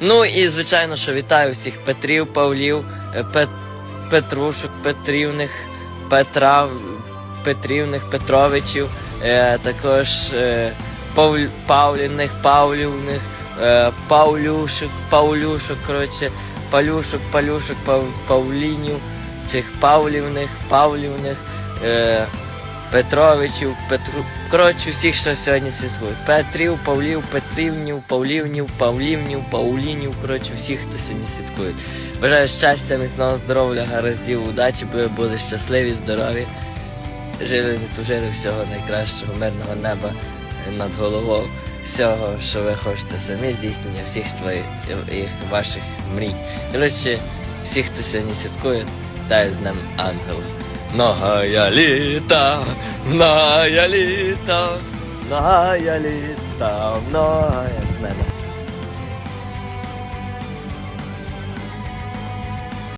Ну і звичайно, що вітаю всіх Петрів, Павлів, е, Пет, Петрушок, Петрівних, Петра, Петрівних, Петровичів, е, також е, Пав, Павлівних, Павлівних, е, Павлюшок, Павлюшок, коротше, Палюшок, Палюшок, Пав, Павлінів, цих Павлівних, Павлівних. Е, Петровичів, Петру. Коротше, всіх, що сьогодні святкують. Петрів, Павлів, Петрівнів, Павлівнів, Павлівнів, Павлінів. Коротше, всіх, хто сьогодні святкує. Бажаю щастя, міцного здоров'я, гараздів, удачі, бо ви були щасливі, здорові. Жили, не тужили всього найкращого, мирного неба над головою. Всього, що ви хочете самі, здійснення всіх своїх ваших мрій. Коротше, всіх, хто сьогодні святкує, вітаю з Днем Ангела. Многая літа, нагая літа, нагая літа, мене.